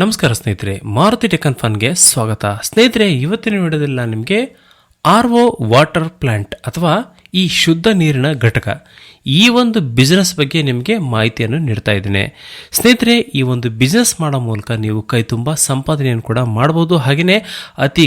ನಮಸ್ಕಾರ ಸ್ನೇಹಿತರೆ, ಮಾರುತಿ ಟೆಕನ್ ಫನ್ಗೆ ಸ್ವಾಗತ. ಸ್ನೇಹಿತರೆ, ಇವತ್ತಿನ ವಿಡಿಯೋದಲ್ಲಿ ನಿಮಗೆ ಆರ್ ಒ ವಾಟರ್ ಪ್ಲಾಂಟ್ ಅಥವಾ ಈ ಶುದ್ಧ ನೀರಿನ ಘಟಕ, ಈ ಒಂದು ಬಿಸ್ನೆಸ್ ಬಗ್ಗೆ ನಿಮಗೆ ಮಾಹಿತಿಯನ್ನು ನೀಡ್ತಾ ಇದ್ದೇನೆ. ಸ್ನೇಹಿತರೆ, ಈ ಒಂದು ಬಿಸ್ನೆಸ್ ಮಾಡೋ ಮೂಲಕ ನೀವು ಕೈ ತುಂಬ ಸಂಪಾದನೆಯನ್ನು ಕೂಡ ಮಾಡ್ಬೋದು. ಹಾಗೆಯೇ ಅತಿ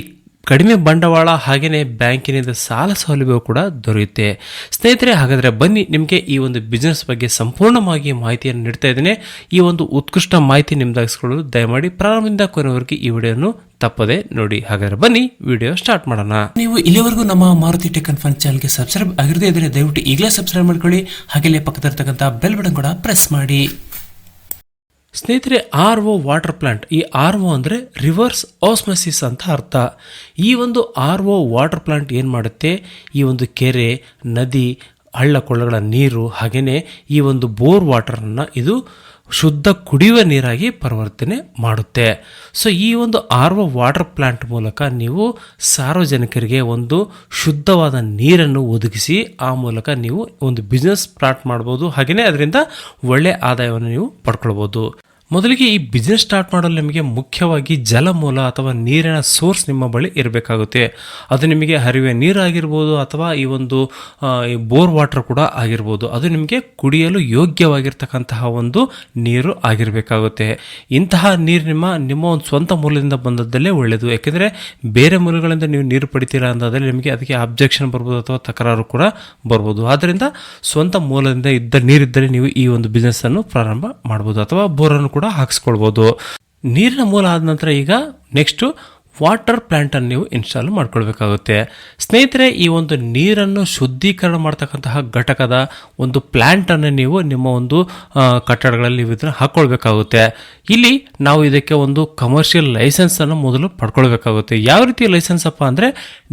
ಕಡಿಮೆ ಬಂಡವಾಳ ಹಾಗೆಯೇ ಬ್ಯಾಂಕಿನಿಂದ ಸಾಲ ಸೌಲಭ್ಯ ಕೂಡ ದೊರೆಯುತ್ತೆ. ಸ್ನೇಹಿತರೆ, ಹಾಗಾದರೆ ಬನ್ನಿ ನಿಮಗೆ ಈ ಒಂದು ಬಿಸ್ನೆಸ್ ಬಗ್ಗೆ ಸಂಪೂರ್ಣವಾಗಿ ಮಾಹಿತಿಯನ್ನು ನೀಡ್ತಾ ಇದ್ದೇನೆ. ಈ ಒಂದು ಉತ್ಕೃಷ್ಟ ಮಾಹಿತಿ ನಿಮ್ದಾಗಿಸ್ಕೊಳ್ಳಲು ದಯಮಾಡಿ ಪ್ರಾರಂಭದಿಂದ ಕೊನೆವರೆಗೆ ಈ ವಿಡಿಯೋನು ತಪ್ಪದೆ ನೋಡಿ. ಹಾಗಾದ್ರೆ ಬನ್ನಿ ವಿಡಿಯೋ ಸ್ಟಾರ್ಟ್ ಮಾಡೋಣ. ನೀವು ಇಲ್ಲಿವರೆಗೂ ನಮ್ಮ ಮಾರುತಿ ಟೆಕ್ ಫನ್ ಚಾನಲ್ಗೆ ಸಬ್ಸ್ಕ್ರೈಬ್ ಆಗಿರದೇ ಇದ್ರೆ ದಯವಿಟ್ಟು ಈಗಲೇ ಸಬ್ಸ್ಕ್ರೈಬ್ ಮಾಡ್ಕೊಳ್ಳಿ. ಹಾಗೆಲ್ಲೇ ಪಕ್ಕದಲ್ಲಿರ್ತಕ್ಕಂಥ ಬೆಲ್ ಬಟನ್ ಕೂಡ ಪ್ರೆಸ್ ಮಾಡಿ. ಸ್ನೇಹಿತರೆ ಆರ್ ಒ ವಾಟರ್ ಪ್ಲಾಂಟ್ ಈ ಆರ್ ಒ ಅಂದರೆ ರಿವರ್ಸ್ ಆಸ್ಮಸಿಸ್ ಅಂತ ಅರ್ಥ. ಈ ಒಂದು ಆರ್ ಒ ವಾಟರ್ ಪ್ಲಾಂಟ್ ಏನು ಮಾಡುತ್ತೆ? ಈ ಒಂದು ಕೆರೆ, ನದಿ ಹಳ್ಳ ಕೊಳ್ಳಗಳ ನೀರು ಹಾಗೆಯೇ ಈ ಒಂದು ಬೋರ್ ವಾಟರನ್ನು ಇದು ಶುದ್ಧ ಕುಡಿಯುವ ನೀರಾಗಿ ಪರಿವರ್ತನೆ ಮಾಡುತ್ತೆ. ಸೊ ಈ ಒಂದು ಆರ್ ಒ ವಾಟರ್ ಪ್ಲಾಂಟ್ ಮೂಲಕ ನೀವು ಸಾರ್ವಜನಿಕರಿಗೆ ಒಂದು ಶುದ್ಧವಾದ ನೀರನ್ನು ಒದಗಿಸಿ, ಆ ಮೂಲಕ ನೀವು ಒಂದು ಬಿಸ್ನೆಸ್ ಸ್ಟಾರ್ಟ್ ಮಾಡ್ಬೋದು. ಹಾಗೆಯೇ ಅದರಿಂದ ಒಳ್ಳೆ ಆದಾಯವನ್ನು ನೀವು ಪಡ್ಕೊಳ್ಬೋದು. ಮೊದಲಿಗೆ ಈ ಬಿಸ್ನೆಸ್ ಸ್ಟಾರ್ಟ್ ಮಾಡಲು ನಿಮಗೆ ಮುಖ್ಯವಾಗಿ ಜಲಮೂಲ ಅಥವಾ ನೀರಿನ ಸೋರ್ಸ್ ನಿಮ್ಮ ಬಳಿ ಇರಬೇಕಾಗುತ್ತೆ. ಅದು ನಿಮಗೆ ಹರಿವೆ ನೀರಾಗಿರ್ಬೋದು ಅಥವಾ ಈ ಒಂದು ಬೋರ್ ವಾಟರ್ ಕೂಡ ಆಗಿರ್ಬೋದು. ಅದು ನಿಮಗೆ ಕುಡಿಯಲು ಯೋಗ್ಯವಾಗಿರ್ತಕ್ಕಂತಹ ಒಂದು ನೀರು ಆಗಿರಬೇಕಾಗುತ್ತೆ. ಇಂತಹ ನೀರು ನಿಮ್ಮ ನಿಮ್ಮ ಒಂದು ಸ್ವಂತ ಮೂಲದಿಂದ ಬಂದದ್ದಲ್ಲೇ ಒಳ್ಳೆಯದು. ಯಾಕೆಂದರೆ ಬೇರೆ ಮೂಲಗಳಿಂದ ನೀವು ನೀರು ಪಡಿತೀರ ಅಂದಾದಲ್ಲಿ ನಿಮಗೆ ಅದಕ್ಕೆ ಅಬ್ಜೆಕ್ಷನ್ ಬರ್ಬೋದು ಅಥವಾ ತಕರಾರು ಕೂಡ ಬರ್ಬೋದು. ಆದ್ದರಿಂದ ಸ್ವಂತ ಮೂಲದಿಂದ ಇದ್ದ ನೀರಿದ್ದರೆ ನೀವು ಈ ಒಂದು ಬಿಸ್ನೆಸ್ಸನ್ನು ಪ್ರಾರಂಭ ಮಾಡ್ಬೋದು. ಅಥವಾ ಬೋರನ್ನು ಕೂಡ ಹಾಕಿಸ್ಕೊಳ್ಬೋದು. ನೀರಿನ ಮೂಲ ಆದ ನಂತರ ಈಗ ನೆಕ್ಸ್ಟು ವಾಟರ್ ಪ್ಲ್ಯಾಂಟನ್ನು ನೀವು ಇನ್ಸ್ಟಾಲ್ ಮಾಡ್ಕೊಳ್ಬೇಕಾಗುತ್ತೆ. ಸ್ನೇಹಿತರೆ, ಈ ಒಂದು ನೀರನ್ನು ಶುದ್ಧೀಕರಣ ಮಾಡ್ತಕ್ಕಂತಹ ಘಟಕದ ಒಂದು ಪ್ಲ್ಯಾಂಟನ್ನು ನೀವು ನಿಮ್ಮ ಒಂದು ಕಟ್ಟಡಗಳಲ್ಲಿ ನೀವು ಇದನ್ನು ಹಾಕ್ಕೊಳ್ಬೇಕಾಗುತ್ತೆ. ಇಲ್ಲಿ ನಾವು ಇದಕ್ಕೆ ಒಂದು ಕಮರ್ಷಿಯಲ್ ಲೈಸೆನ್ಸನ್ನು ಮೊದಲು ಪಡ್ಕೊಳ್ಬೇಕಾಗುತ್ತೆ. ಯಾವ ರೀತಿ ಲೈಸೆನ್ಸ್ ಅಪ್ಪ ಅಂದರೆ,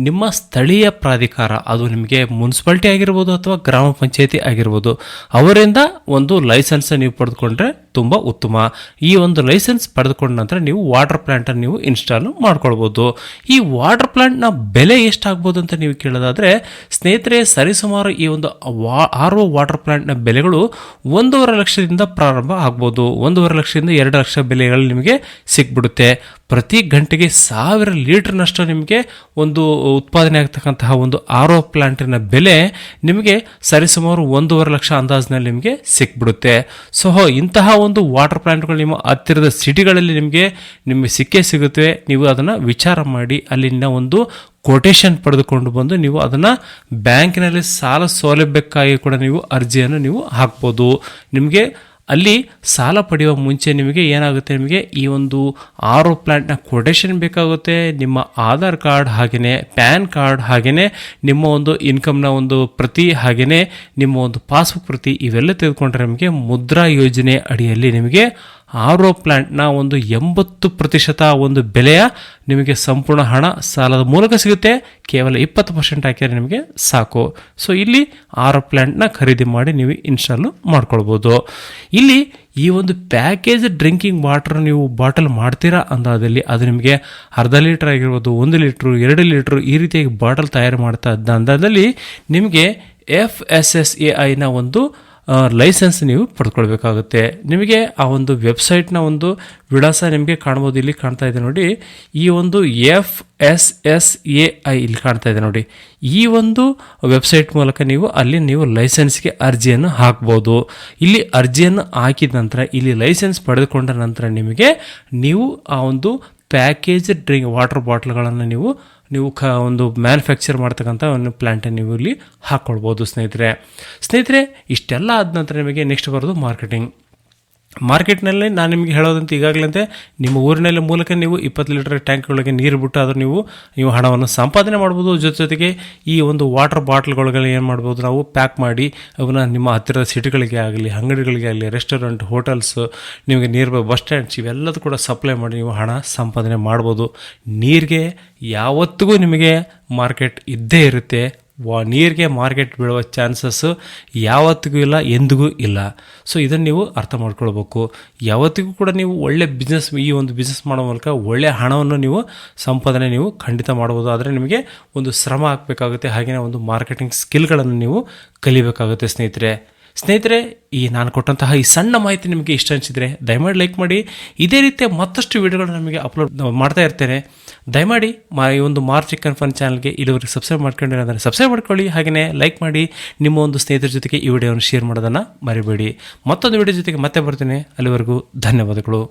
ನಿಮ್ಮ ಸ್ಥಳೀಯ ಪ್ರಾಧಿಕಾರ, ಅದು ನಿಮಗೆ ಮುನ್ಸಿಪಾಲ್ಟಿ ಆಗಿರ್ಬೋದು ಅಥವಾ ಗ್ರಾಮ ಪಂಚಾಯಿತಿ ಆಗಿರ್ಬೋದು, ಅವರಿಂದ ಒಂದು ಲೈಸೆನ್ಸ್ ನೀವು ಪಡೆದುಕೊಂಡ್ರೆ ತುಂಬ ಉತ್ತಮ ಈ ಒಂದು ಲೈಸೆನ್ಸ್ ಪಡೆದುಕೊಂಡ ನಂತರ ನೀವು ವಾಟರ್ ಪ್ಲಾಂಟನ್ನು ನೀವು ಇನ್ಸ್ಟಾಲ್ ಮಾಡ್ಕೊಳ್ಬೋದು. ಈ ವಾಟರ್ ಪ್ಲಾಂಟ್ನ ಬೆಲೆ ಎಷ್ಟಾಗ್ಬೋದು ಅಂತ ನೀವು ಕೇಳೋದಾದರೆ, ಸ್ನೇಹಿತರೆ, ಸರಿಸುಮಾರು ಈ ಒಂದು ವಾ, ಆರ್ ಒ ವಾಟರ್ ಬೆಲೆಗಳು ಒಂದೂವರೆ ಲಕ್ಷದಿಂದ ಪ್ರಾರಂಭ ಆಗ್ಬೋದು. ಒಂದೂವರೆ ಲಕ್ಷದಿಂದ ಎರಡು ಲಕ್ಷ ಬೆಲೆಗಳು ನಿಮಗೆ ಸಿಕ್ಬಿಡುತ್ತೆ ಪ್ರತಿ ಗಂಟೆಗೆ ಸಾವಿರ ಲೀಟರ್ನಷ್ಟು ನಿಮಗೆ ಒಂದು ಉತ್ಪಾದನೆ ಆಗ್ತಕ್ಕಂತಹ ಒಂದು ಆರ್ ಒ ಪ್ಲಾಂಟಿನ ಬೆಲೆ ನಿಮಗೆ ಸರಿಸುಮಾರು ಒಂದೂವರೆ ಲಕ್ಷ ಅಂದಾಜಿನಲ್ಲಿ ನಿಮಗೆ ಸಿಕ್ಬಿಡುತ್ತೆ ಸೊ, ಇಂತಹ ಒಂದು ವಾಟರ್ ಪ್ಲಾಂಟ್ಗಳು ನಿಮ್ಮ ಹತ್ತಿರದ ಸಿಟಿಗಳಲ್ಲಿ ನಿಮಗೆ ನಿಮಗೆ ಸಿಕ್ಕೇ ಸಿಗುತ್ತೆ. ನೀವು ಅದನ್ನು ವಿಚಾರ ಮಾಡಿ ಅಲ್ಲಿನ ಒಂದು ಕೊಟೇಶನ್ ಪಡೆದುಕೊಂಡು ಬಂದು ನೀವು ಅದನ್ನು ಬ್ಯಾಂಕಿನಲ್ಲಿ ಸಾಲ ಸೌಲಭ್ಯಕ್ಕಾಗಿ ಕೂಡ ನೀವು ಅರ್ಜಿಯನ್ನು ನೀವು ಹಾಕ್ಬೋದು. ನಿಮಗೆ ಅಲ್ಲಿ ಸಾಲ ಪಡೆಯುವ ಮುಂಚೆ ನಿಮಗೆ ಏನಾಗುತ್ತೆ? ನಿಮಗೆ ಈ ಒಂದು ಆರ್ ಒ ಕೊಟೇಶನ್ ಬೇಕಾಗುತ್ತೆ. ನಿಮ್ಮ ಆಧಾರ್ ಕಾರ್ಡ್ ಹಾಗೆಯೇ ಪ್ಯಾನ್ ಕಾರ್ಡ್ ಹಾಗೆಯೇ ನಿಮ್ಮ ಒಂದು ಇನ್ಕಮ್ನ ಒಂದು ಪ್ರತಿ ಹಾಗೆಯೇ ನಿಮ್ಮ ಒಂದು ಪಾಸ್ಬುಕ್ ಪ್ರತಿ ಇವೆಲ್ಲ ತೆಗೆದುಕೊಂಡ್ರೆ ನಿಮಗೆ ಮುದ್ರಾ ಯೋಜನೆ ಅಡಿಯಲ್ಲಿ ನಿಮಗೆ ಆರ್ ಪ್ಲ್ಯಾಂಟ್ನ ಒಂದು ಎಂಬತ್ತು ಪ್ರತಿಶತ ಒಂದು ಬೆಲೆಯ ನಿಮಗೆ ಸಂಪೂರ್ಣ ಹಣ ಸಾಲದ ಮೂಲಕ ಸಿಗುತ್ತೆ. ಕೇವಲ ಇಪ್ಪತ್ತು ಪರ್ಸೆಂಟ್ ಹಾಕಿದರೆ ನಿಮಗೆ ಸಾಕು. ಸೊ ಇಲ್ಲಿ ಆರೋ ಪ್ಲ್ಯಾಂಟ್ನ ಖರೀದಿ ಮಾಡಿ ನೀವು ಇನ್ಸ್ಟಾಲು ಮಾಡ್ಕೊಳ್ಬೋದು. ಇಲ್ಲಿ ಈ ಒಂದು ಪ್ಯಾಕೇಜ್ ಡ್ರಿಂಕಿಂಗ್ ವಾಟರ್ ನೀವು ಬಾಟಲ್ ಮಾಡ್ತೀರಾ ಅಂದಾದಲ್ಲಿ ಅದು ನಿಮಗೆ ಅರ್ಧ ಲೀಟರ್ ಆಗಿರ್ಬೋದು, ಒಂದು ಲೀಟ್ರು ಎರಡು ಲೀಟ್ರು ಈ ರೀತಿಯಾಗಿ ಬಾಟಲ್ ತಯಾರು ಮಾಡ್ತಾ ಇದ್ದ ಅಂದಾದಲ್ಲಿ ನಿಮಗೆ ಎಫ್ ಎಸ್ ಎಸ್ ಎ ಐನ ಒಂದು ಲೈಸೆನ್ಸ್ ನೀವು ಪಡ್ಕೊಳ್ಬೇಕಾಗುತ್ತೆ. ನಿಮಗೆ ಆ ಒಂದು ವೆಬ್ಸೈಟ್ನ ಒಂದು ವಿಳಾಸ ನಿಮಗೆ ಕಾಣ್ಬೋದು, ಇಲ್ಲಿ ಕಾಣ್ತಾ ಇದೆ ನೋಡಿ. ಈ ಒಂದು F S S A I ಇಲ್ಲಿ ಕಾಣ್ತಾ ಇದೆ ನೋಡಿ. ಈ ಒಂದು ವೆಬ್ಸೈಟ್ ಮೂಲಕ ನೀವು ಅಲ್ಲಿ ನೀವು ಲೈಸೆನ್ಸ್ಗೆ ಅರ್ಜಿಯನ್ನು ಹಾಕ್ಬೋದು. ಇಲ್ಲಿ ಅರ್ಜಿಯನ್ನು ಹಾಕಿದ ನಂತರ, ಇಲ್ಲಿ ಲೈಸೆನ್ಸ್ ಪಡೆದುಕೊಂಡ ನಂತರ ನಿಮಗೆ ನೀವು ಆ ಒಂದು ಪ್ಯಾಕೇಜ್ ಡ್ರಿಂಕ್ ವಾಟರ್ ಬಾಟ್ಲ್ಗಳನ್ನು ನೀವು ನೀವು ಕ ಒಂದು ಮ್ಯಾನುಫ್ಯಾಕ್ಚರ್ ಮಾಡ್ತಕ್ಕಂಥ ಒಂದು ಪ್ಲ್ಯಾಂಟನ್ನು ನೀವು ಇಲ್ಲಿ ಹಾಕ್ಕೊಳ್ಬೋದು ಸ್ನೇಹಿತರೆ. ಸ್ನೇಹಿತರೆ, ಇಷ್ಟೆಲ್ಲ ಆದ ನಂತರ ನಿಮಗೆ ನೆಕ್ಸ್ಟ್ ಬರೋದು ಮಾರ್ಕೆಟಿಂಗ್ ಮಾರ್ಕೆಟ್ನಲ್ಲಿ ನಾನು ನಿಮಗೆ ಹೇಳೋದಂತ ಈಗಾಗಲೇ ನಿಮ್ಮ ಊರಿನಲ್ಲಿ ಮೂಲಕ ನೀವು ಇಪ್ಪತ್ತು ಲೀಟರ್ ಟ್ಯಾಂಕ್ಗಳಿಗೆ ನೀರು ಬಿಟ್ಟು ಆದರೂ ನೀವು ನೀವು ಹಣವನ್ನು ಸಂಪಾದನೆ ಮಾಡ್ಬೋದು. ಜೊತೆ ಜೊತೆಗೆ ಈ ಒಂದು ವಾಟರ್ ಬಾಟ್ಲ್ಗಳಿಗೆ ಏನು ಮಾಡ್ಬೋದು, ನಾವು ಪ್ಯಾಕ್ ಮಾಡಿ ಅವನ್ನ ನಿಮ್ಮ ಹತ್ತಿರದ ಸಿಟಿಗಳಿಗೆ ಆಗಲಿ, ಅಂಗಡಿಗಳಿಗೆ ಆಗಲಿ ರೆಸ್ಟೋರೆಂಟ್ ಹೋಟೆಲ್ಸ್ ನಿಮಗೆ ನಿಯರ್ ಬೈ ಬಸ್ ಸ್ಟ್ಯಾಂಡ್ಸ್ ಇವೆಲ್ಲದೂ ಕೂಡ ಸಪ್ಲೈ ಮಾಡಿ ನೀವು ಹಣ ಸಂಪಾದನೆ ಮಾಡ್ಬೋದು. ನೀರಿಗೆ ಯಾವತ್ತಿಗೂ ನಿಮಗೆ ಮಾರ್ಕೆಟ್ ಇದ್ದೇ ಇರುತ್ತೆ. ವಾ, ನೀರಿಗೆ ಮಾರ್ಕೆಟ್ ಬೀಳುವ ಚಾನ್ಸಸ್ ಯಾವತ್ತಿಗೂ ಇಲ್ಲ, ಎಂದಿಗೂ ಇಲ್ಲ. ಸೊ, ಇದನ್ನು ನೀವು ಅರ್ಥ ಮಾಡ್ಕೊಳ್ಬೇಕು. ಯಾವತ್ತಿಗೂ ಕೂಡ ನೀವು ಒಳ್ಳೆ ಬಿಸ್ನೆಸ್ ಈ ಒಂದು ಬಿಸ್ನೆಸ್ ಮಾಡೋ ಮೂಲಕ ಒಳ್ಳೆಯ ಹಣವನ್ನು ನೀವು ಸಂಪಾದನೆ ನೀವು ಖಂಡಿತ ಮಾಡ್ಬೋದು. ಆದರೆ ನಿಮಗೆ ಒಂದು ಶ್ರಮ ಹಾಕಬೇಕಾಗುತ್ತೆ ಹಾಗೆಯೇ ಒಂದು ಮಾರ್ಕೆಟಿಂಗ್ ಸ್ಕಿಲ್ಗಳನ್ನು ನೀವು ಕಲಿಬೇಕಾಗುತ್ತೆ ಸ್ನೇಹಿತರೆ. ಸ್ನೇಹಿತರೆ, ಈ ನಾನು ಕೊಟ್ಟಂತಹ ಈ ಸಣ್ಣ ಮಾಹಿತಿ ನಿಮಗೆ ಇಷ್ಟ ಅನಿಸಿದರೆ ದಯಮಾಡಿ ಲೈಕ್ ಮಾಡಿ. ಇದೇ ರೀತಿಯ ಮತ್ತಷ್ಟು ವಿಡಿಯೋಗಳನ್ನು ನಮಗೆ ಅಪ್ಲೋಡ್ ಮಾಡ್ತಾ ಇರ್ತೇನೆ. ದಯಮಾಡಿ ಮಾ ಈ ಒಂದು ಮಾರ್ಚ್ ಚಿಕನ್ ಫನ್ ಚಾನಲ್ಗೆ ಇಲ್ಲಿವರೆಗೆ ಸಬ್ಸ್ಕ್ರೈಬ್ ಮಾಡ್ಕೊಂಡಿರೋದ್ರೆ ಸಬ್ಸ್ಕ್ರೈಬ್ ಮಾಡ್ಕೊಳ್ಳಿ ಹಾಗೆಯೇ ಲೈಕ್ ಮಾಡಿ, ನಿಮ್ಮ ಒಂದು ಸ್ನೇಹಿತರ ಜೊತೆಗೆ ಈ ವಿಡಿಯೋವನ್ನು ಶೇರ್ ಮಾಡೋದನ್ನು ಮರಿಬೇಡಿ. ಮತ್ತೊಂದು ವಿಡಿಯೋ ಜೊತೆಗೆ ಮತ್ತೆ ಬರ್ತೀನಿ. ಅಲ್ಲಿವರೆಗೂ ಧನ್ಯವಾದಗಳು.